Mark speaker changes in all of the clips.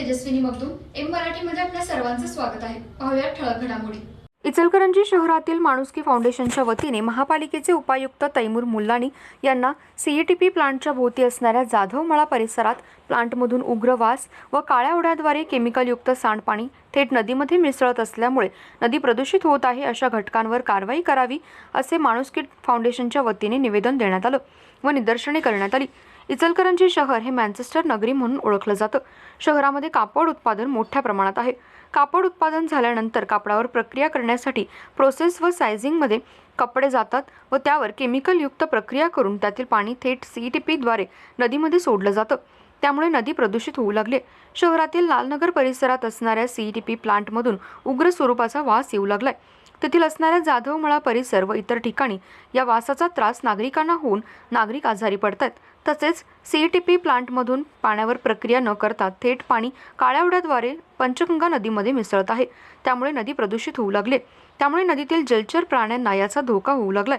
Speaker 1: Tejaswini Magdum M मराठीमध्ये आपल्या सर्वांचं स्वागत आहे. पाहूया ठळक घडामोडी.
Speaker 2: इचलकरंजी शहरातील माणुसकी फाउंडेशनच्या वतीने महापालिकेचे उपायुक्त तैमूर मुल्लानी यांना सीईटीपी प्लांटच्या भोवती असणाऱ्या जाधवमळा परिसरात प्लांटमधून उग्र वास व काळ्या ओढ्याद्वारे केमिकलयुक्त सांडपाणी थेट नदीमध्ये मिसळत असल्यामुळे नदी प्रदूषित होत आहे अशा घटकांवर कारवाई करावी असे माणुसकी फाउंडेशनच्या वतीने निवेदन देण्यात आलं व निदर्शने करण्यात आली. इचलकरंजी शहर हे मँचेस्टर नगरी म्हणून ओळखलं जातं. शहरामध्ये कापड उत्पादन मोठ्या प्रमाणात आहे. कापड उत्पादन झाल्यानंतर कापडावर प्रक्रिया करण्यासाठी प्रोसेस व सायझिंगमध्ये कपडे जातात व त्यावर केमिकलयुक्त प्रक्रिया करून त्यातील पाणी थेट सी टी पीद्वारे नदीमध्ये सोडलं जातं. त्यामुळे नदी प्रदूषित होऊ लागली. शहरातील लालनगर परिसरात असणाऱ्या सी टी पी प्लांटमधून उग्र स्वरूपाचा वास येऊ लागलाय. तेथील असणाऱ्या जाधवमळा परिसर व इतर ठिकाणी या वासाचा त्रास नागरिकांना होऊन नागरिक आजारी पडतात. तसेच सी टी पी प्लांटमधून पाण्यावर प्रक्रिया न करता थेट पाणी काळ्यावड्याद्वारे पंचगंगा नदीमध्ये मिसळत आहे. त्यामुळे नदी प्रदूषित होऊ लागले. त्यामुळे नदीतील जलचर प्राण्यांना याचा धोका होऊ लागलाय.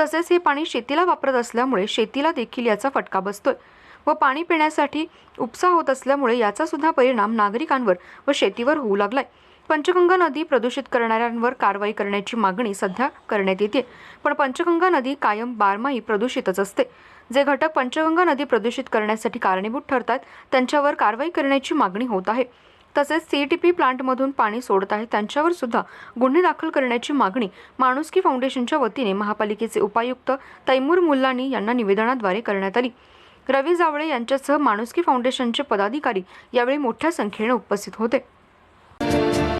Speaker 2: तसेच हे पाणी शेतीला वापरत असल्यामुळे शेतीला देखील याचा फटका बसतोय. व पाणी पिण्यासाठी उपसा होत असल्यामुळे याचा सुद्धा परिणाम नागरिकांवर व शेतीवर होऊ लागलाय. पंचगंगा नदी प्रदूषित करणाऱ्यांवर कारवाई करण्याची मागणी सध्या करण्यात येते पण पंचगंगा नदी कायम बारमाही प्रदूषितच असते. जे घटक पंचगंगा नदी प्रदूषित करण्यासाठी कारणीभूत ठरतात त्यांच्यावर कारवाई करण्याची मागणी होत आहे. तसेच सी टी पी प्लांटमधून पाणी सोडत आहे त्यांच्यावर सुद्धा गुन्हे दाखल करण्याची मागणी माणुसकी फाउंडेशनच्या वतीने महापालिकेचे उपायुक्त तैमूर मुल्लानी यांना निवेदनाद्वारे करण्यात आली. रवी जावळे यांच्यासह माणुसकी फाउंडेशनचे पदाधिकारी यावेळी मोठ्या संख्येने उपस्थित होते.